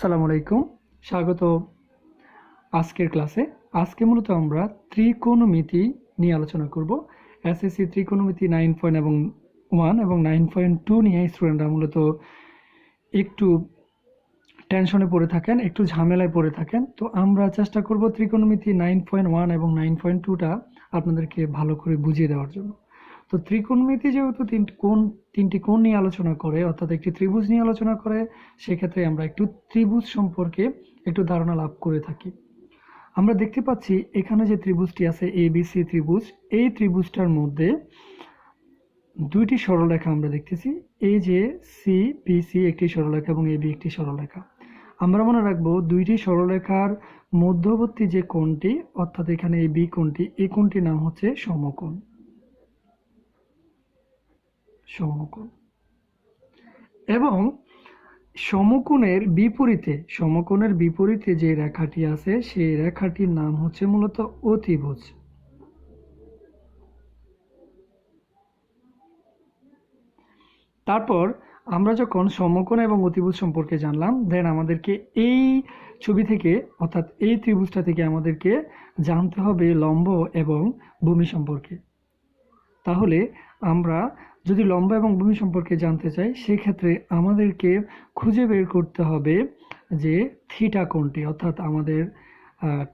সালাম আলাইকুম। স্বাগত আজকের ক্লাসে। আজকে মূলত আমরা ত্রিকোণমিতি নিয়ে আলোচনা করব। এসএসসি ত্রিকোণমিতি নাইন পয়েন্ট এবং ওয়ান এবং নাইন পয়েন্ট টু নিয়ে স্টুডেন্টরা মূলত একটু টেনশনে পড়ে থাকেন, একটু ঝামেলায় পড়ে থাকেন। তো আমরা চেষ্টা করব ত্রিকোণমিতি নাইন পয়েন্ট ওয়ান এবং নাইন পয়েন্ট টুটা আপনাদেরকে ভালো করে বুঝিয়ে দেওয়ার জন্য। তো ত্রিকোণমিতি যেহেতু তিনটি কোণ তিনটি কোণ নিয়ে আলোচনা করে, অর্থাৎ একটি ত্রিভুজ নিয়ে আলোচনা করে, সেক্ষেত্রে আমরা একটু ত্রিভুজ সম্পর্কে একটু ধারণা লাভ করে থাকি। আমরা দেখতে পাচ্ছি এখানে যে ত্রিভুজটি আছে এ বি সি ত্রিভুজ, এই ত্রিভুজটার মধ্যে দুইটি সরলরেখা আমরা দেখতেছি এই যে সি বি সি একটি সরলরেখা এবং এ বি একটি সরলরেখা। আমরা মনে রাখব দুইটি সরলরেখার মধ্যবর্তী যে কোণটি, অর্থাৎ এখানে এই বি কোণটি এই কোণটির নাম হচ্ছে সমকোণ। সমকোণ। এবং সমকোণের বিপরীতে সমকোণের বিপরীতে যে রেখাটি আছে, সেই রেখাটির নাম হচ্ছে মূলত অতিভুজ। তারপর আমরা যখন সমকোণ এবং অতিভুজ সম্পর্কে জানলাম দেন আমাদেরকে এই ছবি থেকে, অর্থাৎ এই ত্রিভুজটা থেকে আমাদেরকে জানতে হবে লম্ব এবং ভূমি সম্পর্কে। তাহলে আমরা যদি লম্বা এবং ভূমি সম্পর্কে জানতে চাই, সেক্ষেত্রে আমাদেরকে খুঁজে বের করতে হবে যে থিটা কোনটি, অর্থাৎ আমাদের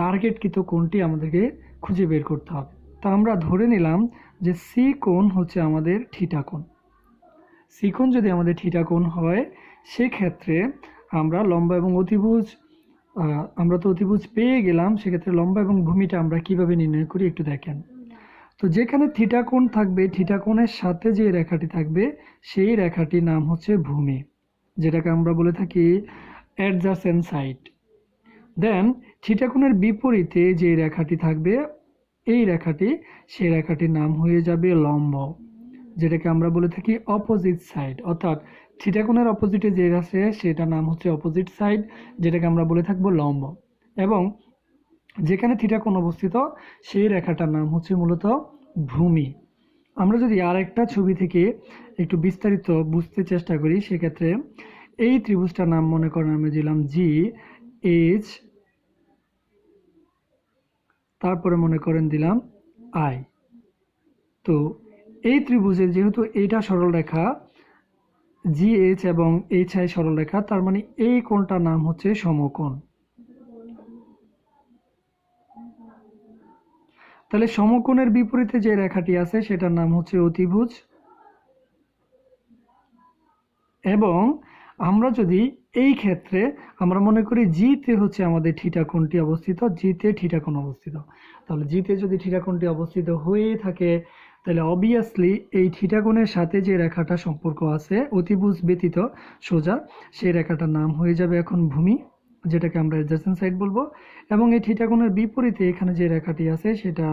টার্গেটকৃত কোনটি আমাদেরকে খুঁজে বের করতে হবে। তা আমরা ধরে নিলাম যে সি কোণ হচ্ছে আমাদের থিটা কোণ। সি কোণ যদি আমাদের থিটা কোণ হয়, সেক্ষেত্রে আমরা লম্বা এবং অতিভুজ আমরা তো অতিভুজ পেয়ে গেলাম, সেক্ষেত্রে লম্বা এবং ভূমিটা আমরা কীভাবে নির্ণয় করি একটু দেখেন। তো যেখানে থিটা কোণ থাকবে থিটা কোণের সাথে যে রেখাটি থাকবে, সেই রেখাটির নাম হচ্ছে ভূমি, যেটাকে আমরা বলে থাকি অ্যাডজাসেন্ট সাইড দেন থিটা কোণের বিপরীতে যে রেখাটি থাকবে, এই রেখাটি, সেই রেখাটির নাম হয়ে যাবে লম্ব, যেটাকে আমরা বলে থাকি অপোজিট সাইড অর্থাৎ থিটা কোণের অপোজিটে যে আছে, সেটার নাম হচ্ছে অপোজিট সাইড যেটাকে আমরা বলে থাকব লম্ব। এবং যেখানে থিটা কোণ অবস্থিত, সেই রেখাটার নাম হচ্ছে মূলত ভূমি। আমরা যদি আর একটা ছবি থেকে একটু বিস্তারিত বুঝতে চেষ্টা করি, সেক্ষেত্রে এই ত্রিভুজটার নাম মনে করেন আমি দিলাম জি এইচ তারপরে মনে করেন দিলাম আই তো এই ত্রিভুজের যেহেতু এইটা সরল রেখা জি এইচ এবং এইচ আই সরল রেখা, তার মানে এই কোণটার নাম হচ্ছে সমকোণ। তাহলে সমকোণের বিপরীতে যে রেখাটি আছে, সেটার নাম হচ্ছে অতিভুজ। এবং আমরা যদি এই ক্ষেত্রে আমরা মনে করি জিতে হচ্ছে আমাদের ঠিটা কোণটি অবস্থিত জিতে ঠিটা কোণ অবস্থিত। তাহলে জিতে যদি ঠিটা কোণটি অবস্থিত হয়ে থাকে, তাহলে অবভিয়াসলি এই ঠিটা কোণের সাথে যে রেখাটা সম্পর্ক আছে, অতিভুজ ব্যতীত সোজা, সেই রেখাটার নাম হয়ে যাবে এখন ভূমি। যেটাকে আমরা অ্যাডজাসেন্ট সাইড বলব, এবং এই থিটা কোণের বিপরীতে এখানে যে রেখাটি আছে, সেটা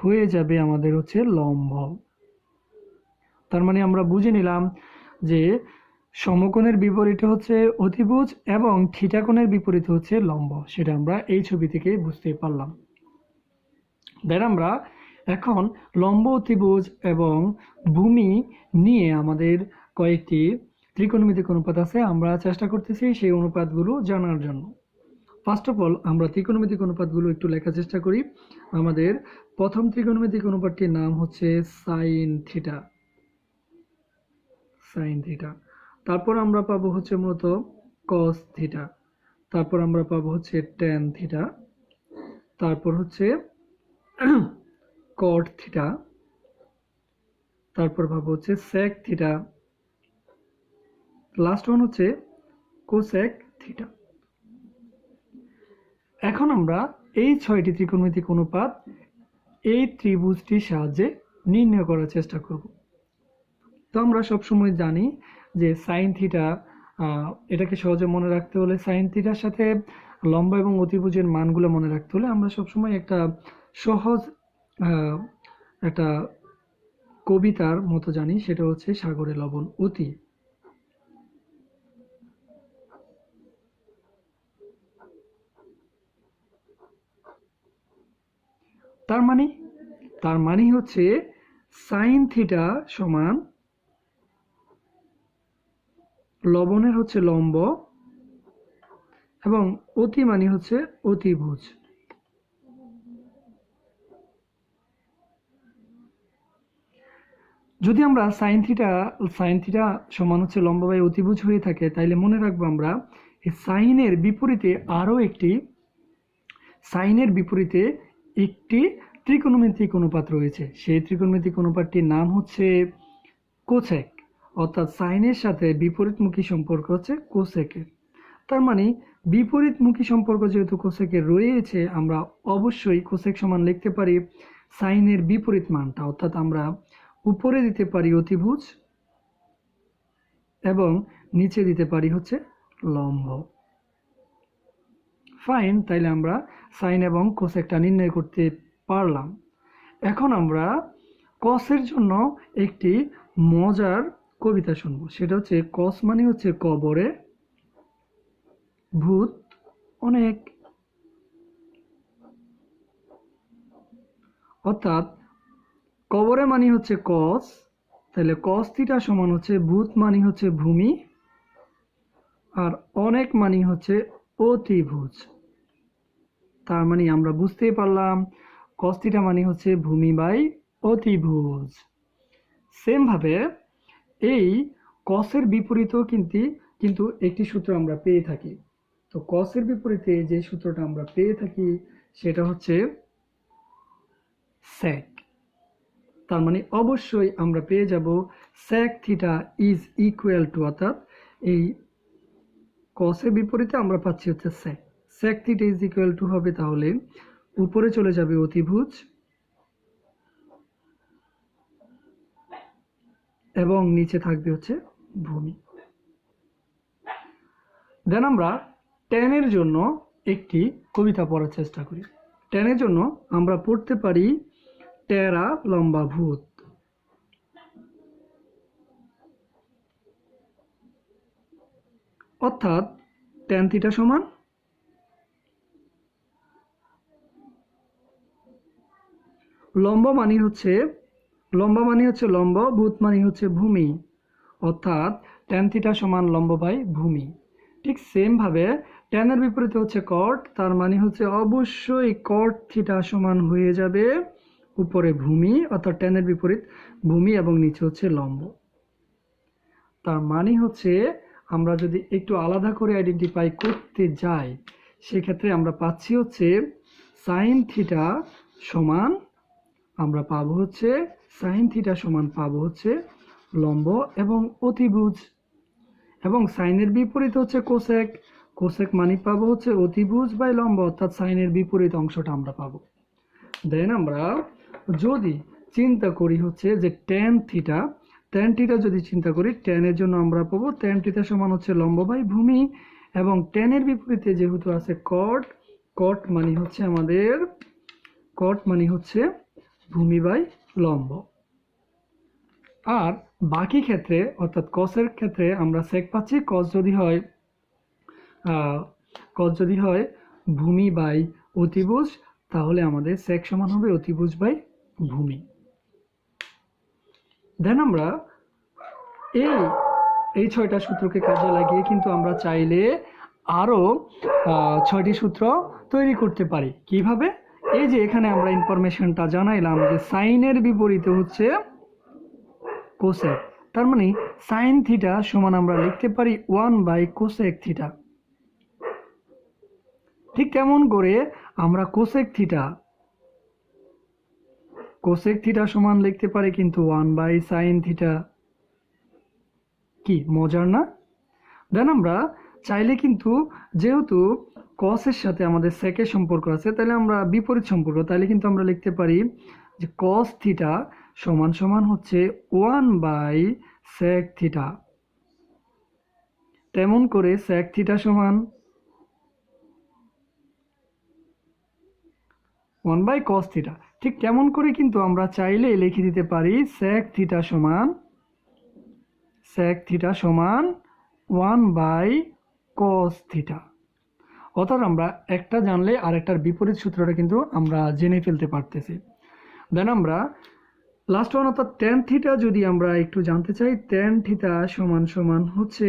হয়ে যাবে আমাদের হচ্ছে লম্ব। তার মানে আমরা বুঝে নিলাম যে সমকোণের বিপরীতে হচ্ছে অতিভুজ এবং থিটা কোণের বিপরীতে হচ্ছে লম্ব, সেটা আমরা এই ছবি থেকে বুঝতে পারলাম। দেন আমরা এখন লম্ব, অতিভুজ এবং ভূমি নিয়ে আমাদের কয়েকটি ত্রিকোণমিতিক অনুপাত আছে, আমরা চেষ্টা করতেছি সেই অনুপাতগুলো জানার জন্য। ফার্স্ট অফ অল আমরা ত্রিকোণমিতিক অনুপাতগুলো একটু লেখার চেষ্টা করি। আমাদের প্রথম ত্রিকোণমিতিক অনুপাতটির নাম হচ্ছে সাইন থিটা সাইন থিটা তারপর আমরা পাবো হচ্ছে মূলত কস থিটা তারপর আমরা পাবো হচ্ছে টেন থিটা তারপর হচ্ছে কট থিটা তারপর পাবো হচ্ছে সেক থিটা লাস্ট ওয়ান হচ্ছে কোসেক থিটা এখন আমরা এই ছয়টি ত্রিকোণমিতিক অনুপাত এই ত্রিভুজটির সাহায্যে নির্ণয় করার চেষ্টা করব। তো আমরা সবসময় জানি যে সাইন থিটা এটাকে সহজে মনে রাখতে হলে সাইন থিটার সাথে লম্বা এবং অতিভুজের মানগুলো মনে রাখতে হলে আমরা সবসময় একটা সহজ একটা কবিতার মতো জানি, সেটা হচ্ছে সাগরে লবণ অতি। তার মানে তার মানে হচ্ছে সাইন থিটা সমান লবণের হচ্ছে লম্ব এবং অতি মানে হচ্ছে অতিভুজ। যদি আমরা সাইন থিটা সাইন থিটা সমান হচ্ছে লম্বা বাই অতিভুজ হয়ে থাকে, তাইলে মনে রাখব আমরা সাইনের বিপরীতে আরও একটি সাইনের বিপরীতে একটি ত্রিকোণমিতিক অনুপাত রয়েছে। সেই ত্রিকোণমিতিক অনুপাতটির নাম হচ্ছে কোসেক। অর্থাৎ সাইনের সাথে বিপরীতমুখী সম্পর্ক হচ্ছে কোসেকের। তার মানে বিপরীতমুখী সম্পর্ক যেহেতু কোসেকের রয়েছে, আমরা অবশ্যই কোসেক সমান লিখতে পারি সাইনের বিপরীত মানটা। অর্থাৎ আমরা উপরে দিতে পারি অতিভুজ এবং নিচে দিতে পারি হচ্ছে লম্ব। ফাইন তাইলে আমরা সাইন এবং কোসেকটা নির্ণয় করতে পারলাম। এখন আমরা কসের জন্য একটি মজার কবিতা শুনব। সেটা হচ্ছে কস মানে হচ্ছে কবরে ভূত অনেক। অর্থাৎ কবরে মানি হচ্ছে কস তাহলে কস সমান হচ্ছে ভূত মানি হচ্ছে ভূমি, আর অনেক মানি হচ্ছে অতিভুজ। তার মানে আমরা বুঝতেই পারলাম কস থিটা মানে হচ্ছে ভূমি বাই অতিভুজ। সেম ভাবে এই কসের বিপরীতেও কিন্তু কিন্তু একটি সূত্র আমরা পেয়ে থাকি। তো কসের বিপরীতে যে সূত্রটা আমরা পেয়ে থাকি, সেটা হচ্ছে স্যাক তার মানে অবশ্যই আমরা পেয়ে যাব sec theta is equal to অর্থাৎ এই কসের বিপরীতে আমরা পাচ্ছি হচ্ছে sec sec theta is equal to হবে তাহলে উপরে চলে যাবে অতিভুজ এবং নিচে থাকবে হচ্ছে ভূমি। দেন আমরা টেনের জন্য একটি কবিতা পড়ার চেষ্টা করি। টেনের জন্য আমরা পড়তে পারি টেরা লম্বা ভূত। অর্থাৎ টেন থিটা সমান লম্ব মানি হচ্ছে, লম্বা মানি হচ্ছে লম্ব ভূত মানি হচ্ছে ভূমি। অর্থাৎ টেন থিটা সমান লম্ব বাই ভূমি। ঠিক সেম ভাবে টেনের বিপরীতে হচ্ছে কট তার মানে হচ্ছে অবশ্যই কট থিটা সমান হয়ে যাবে উপরে ভূমি, অর্থাৎ টেনের বিপরীত ভূমি এবং নিচে হচ্ছে লম্ব। তার মানে হচ্ছে আমরা যদি একটু আলাদা করে আইডেন্টিফাই করতে যাই, সেক্ষেত্রে আমরা পাচ্ছি হচ্ছে সাইন থিটা সমান আমরা পাবো হচ্ছে সাইন থিটা সমান পাবো হচ্ছে লম্ব এবং অতিভুজ। এবং সাইনের বিপরীত হচ্ছে কোসেক কোসেক মানি পাবো হচ্ছে অতিভুজ বাই লম্ব, অর্থাৎ সাইনের বিপরীত অংশটা আমরা পাবো। দেন আমরা যদি চিন্তা করি হচ্ছে যে টেন থিটা টেন থিটা যদি চিন্তা করি টেনের জন্য আমরা পাবো টেন থিটা সমান হচ্ছে লম্ব বাই ভূমি। এবং টেনের বিপরীতে যেহেতু আছে কট কট মানে হচ্ছে আমাদের কট মানে হচ্ছে ভূমি বাই লম্ব। আর বাকি ক্ষেত্রে, অর্থাৎ কসের ক্ষেত্রে আমরা সেক পাচ্ছি কস যদি হয় কস যদি হয় ভূমি বাই অতিভুজ, তাহলে আমাদের সেক সমান হবে অতিভুজ বাই ভূমি। দেন আমরা এই এই ছয়টা সূত্রকে কাজে লাগিয়ে কিন্তু আমরা চাইলে আরও ছয়টি সূত্র তৈরি করতে পারি। কীভাবে? এই যে এখানে আমরা ইনফরমেশনটা জানাইলাম যে সাইনের বিপরীতে হচ্ছে কোসেক তার মানে সাইন থিটা সমান আমরা লিখতে পারি ওয়ান বাই কোসেক থিটা ঠিক তেমন করে আমরা কোসেক থিটা কোসেক থিটা সমান লিখতে পারি কিন্তু ওয়ান বাই সাইন থিটা কি, মজার না? দেন আমরা চাইলে কিন্তু যেহেতু কসের সাথে আমাদের সেকের সম্পর্ক আছে, তাহলে আমরা বিপরীত সম্পর্ক, তাহলে কিন্তু আমরা লিখতে পারি যে কস থিটা সমান সমান হচ্ছে ওয়ান বাই সেক থিটা তেমন করে সেক থিটা সমান ওয়ান বাই কস থিটা ঠিক তেমন করে কিন্তু আমরা চাইলে লিখে দিতে পারি সেক থিটা সমান সেক থিটা সমান ওয়ান বাই কস থিটা অর্থাৎ আমরা একটা জানলে আরেকটার বিপরীত সূত্রটা কিন্তু আমরা জেনে ফেলতে পারতেছি। দেন আমরা লাস্ট ওয়ান অর্থাৎ টেন থিটা যদি আমরা একটু জানতে চাই টেন থিটা সমান সমান হচ্ছে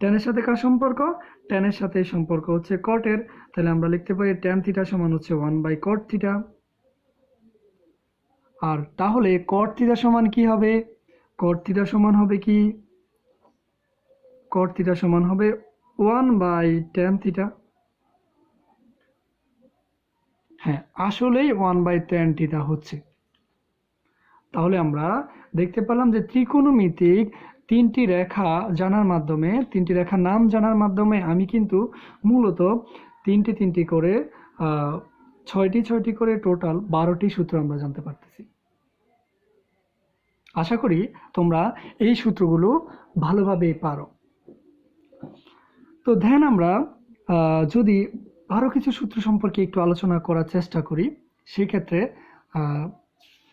ট্যানের সাথে কার সম্পর্ক? ট্যানের সাথে সম্পর্ক হচ্ছে কটের তাহলে আমরা লিখতে পারি ট্যান থিটা সমান হচ্ছে ওয়ান বাই কট থিটা আর তাহলে কট থিটা সমান কি হবে? কট থিটা সমান হবে কি? কট থিটা সমান হবে ওয়ান বাই ট্যান থিটা হ্যাঁ আসলেই ওয়ান বাই ট্যান থিটা হচ্ছে। তাহলে আমরা দেখতে পেলাম যে ত্রিকোণমিতিক তিনটি রেখা জানার মাধ্যমে, তিনটি রেখার নাম জানার মাধ্যমে আমি কিন্তু মূলত তিনটি তিনটি করে ছয়টি ছয়টি করে টোটাল বারোটি সূত্র আমরা জানতে পারতেছি। আশা করি তোমরা এই সূত্রগুলো ভালোভাবে পারো। তো ধ্যান আমরা যদি আরও কিছু সূত্র সম্পর্কে একটু আলোচনা করার চেষ্টা করি। সেক্ষেত্রে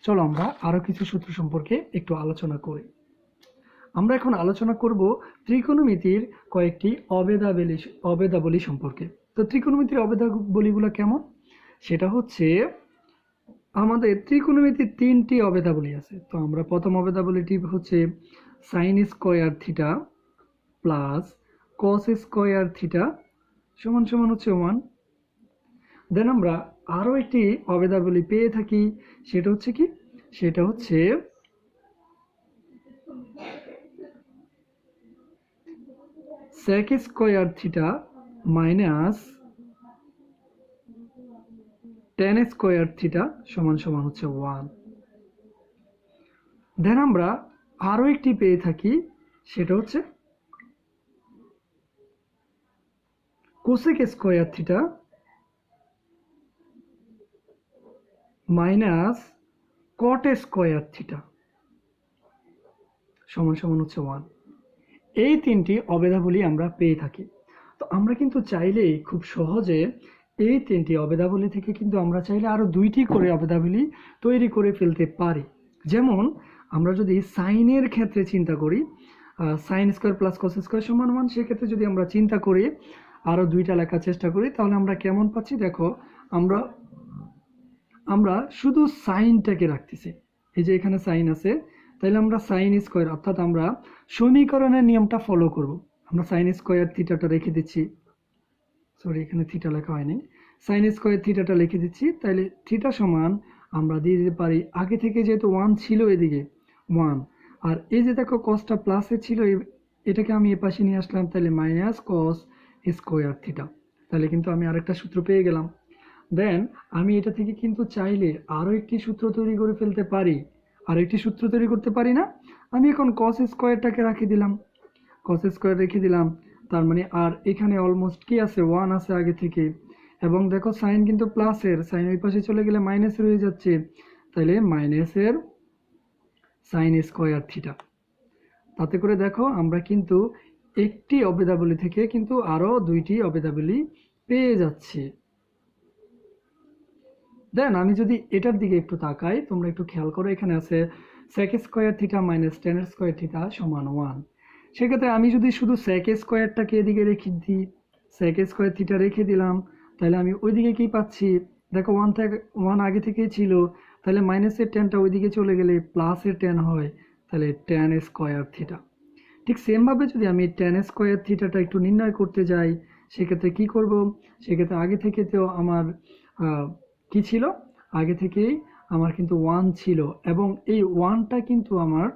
চলো আমরা আরও কিছু সূত্র সম্পর্কে একটু আলোচনা করি। আমরা এখন আলোচনা করব ত্রিকোণমিতির কয়েকটি অবেদাবলী অবেদাবলী সম্পর্কে। তো ত্রিকোণমিতির অবেদাবলীগুলো কেমন? সেটা হচ্ছে, আমাদের ত্রিকোণমিতির তিনটি অবেদাবলী আছে। তো আমরা প্রথম অবেদাবলীটি হচ্ছে sine square theta plus cos square theta সমান সমান হচ্ছে ওয়ান দেন আমরা আরও একটি অবেদাবলী পেয়ে থাকি, সেটা হচ্ছে কি? সেটা হচ্ছে sec square theta minus tan square theta সমান সমান হচ্ছে ওয়ান দেন আমরা আরও একটি পেয়ে থাকি, সেটা হচ্ছে cosec square theta? Minus cot square theta. সমান সমান হচ্ছে ওয়ান এই তিনটি অবেদাবলী আমরা পেয়ে থাকি। তো আমরা কিন্তু চাইলেই খুব সহজে এই তিনটি অবেদাবলী থেকে কিন্তু আমরা চাইলে আরও দুইটি করে অবেদাবলী তৈরি করে ফেলতে পারি। যেমন আমরা যদি সাইনের ক্ষেত্রে চিন্তা করি sine square plus cos square সমান ওয়ান সেক্ষেত্রে যদি আমরা চিন্তা করি আরও দুইটা লেখার চেষ্টা করি, তাহলে আমরা কেমন পাচ্ছি? দেখো, আমরা আমরা শুধু সাইনটাকে রাখতেছি। এই যে এখানে সাইন আছে, তাহলে আমরা সাইন স্কোয়ার অর্থাৎ আমরা সমীকরণের নিয়মটা ফলো করব। আমরা সাইন স্কোয়ার থিটাটা রেখে দিচ্ছি। সরি এখানে থিটা লেখা হয়নি। সাইন স্কোয়ার থিটাটা লিখে দিচ্ছি, তাহলে থিটা সমান আমরা দিয়ে দিতে পারি, আগে থেকে যেহেতু ওয়ান ছিল এদিকে ওয়ান আর এই যে দেখো কসটা প্লাসে ছিল এটাকে আমি এ পাশে নিয়ে আসলাম, তাহলে মাইনাস কস স্কোয়ার থিটা তাহলে কিন্তু আমি আরেকটা সূত্র পেয়ে গেলাম। দেন আমি এটা থেকে কিন্তু চাইলে আরও একটি সূত্র তৈরি করে ফেলতে পারি। আর একটি সূত্র তৈরি করতে পারি না, আমি এখন কস স্কোয়ারটাকে রাখি দিলাম। কস স্কোয়ার রেখে দিলাম, তার মানে আর এখানে অলমোস্ট কি আছে? ওয়ান আছে আগে থেকে। এবং দেখো সাইন কিন্তু প্লাসের সাইন ওই পাশে চলে গেলে মাইনাসের রয়ে যাচ্ছে। তাহলে মাইনাসের সাইন স্কোয়ার থিটা তাতে করে দেখো, আমরা কিন্তু একটি অবেদাবলী থেকে কিন্তু আরও দুইটি অবেদাবলী পেয়ে যাচ্ছি। দেন আমি যদি এটার দিকে একটু তাকাই, তোমরা একটু খেয়াল করো, এখানে আছে sec square theta minus tan square theta সমান ওয়ান সেক্ষেত্রে আমি যদি শুধু সেক স্কোয়ারটাকে এদিকে রেখে দিই সেক স্কোয়ার থিটা রেখে দিলাম, তাহলে আমি ওইদিকে কি পাচ্ছি? দেখো ওয়ান থেকে ওয়ান আগে থেকেই ছিল, তাহলে মাইনাসের টেনটা ওইদিকে চলে গেলে প্লাসের টেন হয়, তাহলে টেন স্কোয়ার থিটা ঠিক সেমভাবে যদি আমি টেন স্কোয়ার থিটাটা একটু নির্ণয় করতে যাই, সেক্ষেত্রে কি করব? সেক্ষেত্রে আগে থেকে তো আমার কি ছিল? আগে থেকেই আমার কিন্তু ওয়ান ছিল এবং এই ওয়ানটা কিন্তু আমার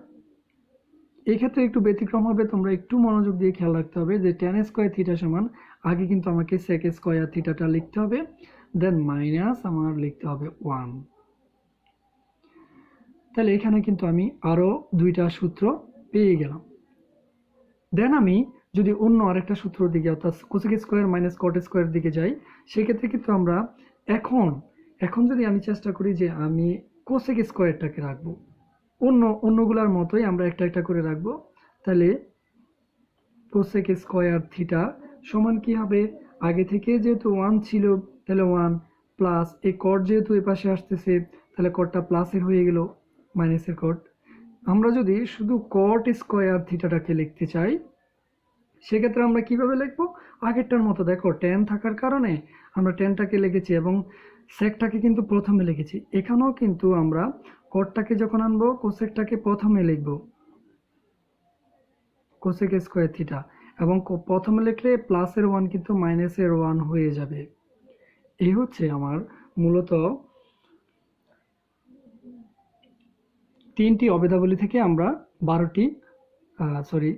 এই ক্ষেত্রে একটু ব্যতিক্রম হবে, তোমরা একটু মনোযোগ দিয়ে খেয়াল রাখতে হবে যে টেন স্কোয়ার থিটা সমান, আগে কিন্তু আমাকে সেক স্কোয়ার থিটাটা লিখতে হবে দেন মাইনাস আমার লিখতে হবে ওয়ান তাহলে এখানে কিন্তু আমি আরও দুইটা সূত্র পেয়ে গেলাম। দেন আমি যদি অন্য আরেকটা সূত্র দিকে, অর্থাৎ cosec square minus cot square দিকে যাই, সেক্ষেত্রে কিন্তু আমরা এখন এখন যদি আমি চেষ্টা করি যে আমি কোসেক স্কোয়ারটাকে রাখব, অন্য, অন্যগুলার মতোই আমরা একটা একটা করে রাখব, তাহলে কোসেক স্কোয়ার থিটা সমান কি হবে? আগে থেকে যেহেতু ওয়ান ছিল, তাহলে ওয়ান প্লাস এই কট যেহেতু এ পাশে আসতেছে, তাহলে কটটা প্লাসের হয়ে গেল মাইনাসের কট আমরা যদি শুধু কট স্কোয়ার থিটাটাকে লিখতে চাই, সেক্ষেত্রে আমরা কীভাবে লিখব? আগেরটার মতো, দেখো টেন থাকার কারণে আমরা টেনটাকে লিখেছি এবং সেকটাকে কিন্তু প্রথমে লিখেছি। এখানেও কিন্তু আমরা কটটাকে যখন আনব কোসেকটাকে প্রথমে লিখব। কোসেক স্কোয়ার থিটা এবং প্রথমে লিখলে প্লাসের ওয়ান কিন্তু মাইনাসের ওয়ান হয়ে যাবে। এই হচ্ছে আমার মূলত তিনটি অবেদাবলী থেকে আমরা বারোটি সরি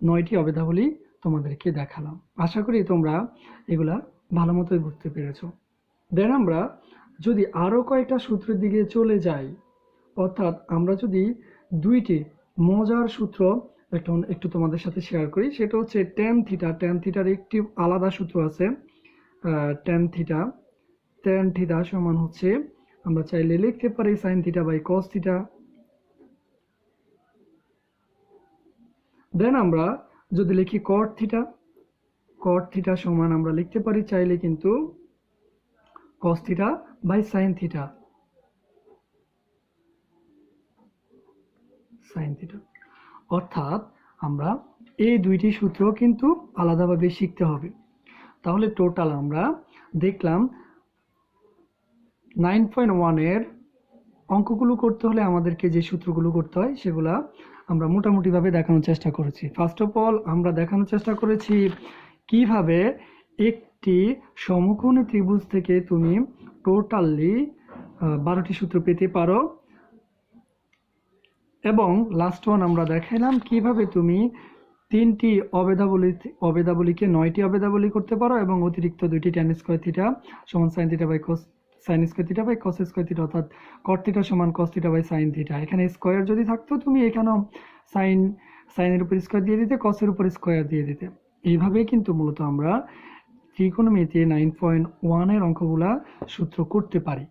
নয়টি অবেদাবলী তোমাদেরকে দেখালাম। আশা করি তোমরা এগুলা ভালো মতোই বুঝতে পেরেছ। দেন আমরা যদি আরও কয়েকটা সূত্রের দিকে চলে যাই, অর্থাৎ আমরা যদি দুইটি মজার সূত্র একটু একটু তোমাদের সাথে শেয়ার করি, সেটা হচ্ছে টেন থিটা টেন থিটার একটি আলাদা সূত্র আছে টেন থিটা টেন থিটা সমান হচ্ছে, আমরা চাইলে লিখতে পারি sine theta by cos theta then আমরা যদি লিখি কট থিটা কট থিটা সমান আমরা লিখতে পারি চাইলে কিন্তু cos theta by sine theta sine theta অর্থাৎ আমরা এই দুইটি সূত্র কিন্তু আলাদাভাবে শিখতে হবে। তাহলে টোটাল আমরা দেখলাম নাইন পয়েন্ট ওয়ানের অঙ্কগুলো করতে হলে আমাদেরকে যে সূত্রগুলো করতে হয় সেগুলা আমরা মোটামুটিভাবে দেখানোর চেষ্টা করেছি। ফার্স্ট অফ অল আমরা দেখানোর চেষ্টা করেছি কীভাবে একটি সমকোণী ত্রিভুজ থেকে তুমি টোটালি বারোটি সূত্র পেতে পারো। এবং লাস্ট ওয়ান আমরা দেখালাম কীভাবে তুমি তিনটি অবেদাবলী, অবেদাবলীকে নয়টি অবেদাবলী করতে পারো এবং অতিরিক্ত দুইটি ট্যান স্কোয়ার থিটা সমান sine theta by cos sine square theta by cos square theta অর্থাৎ কট থিটা সমান cos theta by sine theta এখানে স্কোয়ার যদি থাকতো, তুমি এখানেও সাইন সাইনের উপর স্কোয়ার দিয়ে দিতে কসের উপর স্কোয়ার দিয়ে দিতে। এইভাবেই কিন্তু মূলত আমরা ত্রিকোণমিতি নাইন পয়েন্ট ওয়ানের অঙ্কগুলা সূত্র করতে পারি।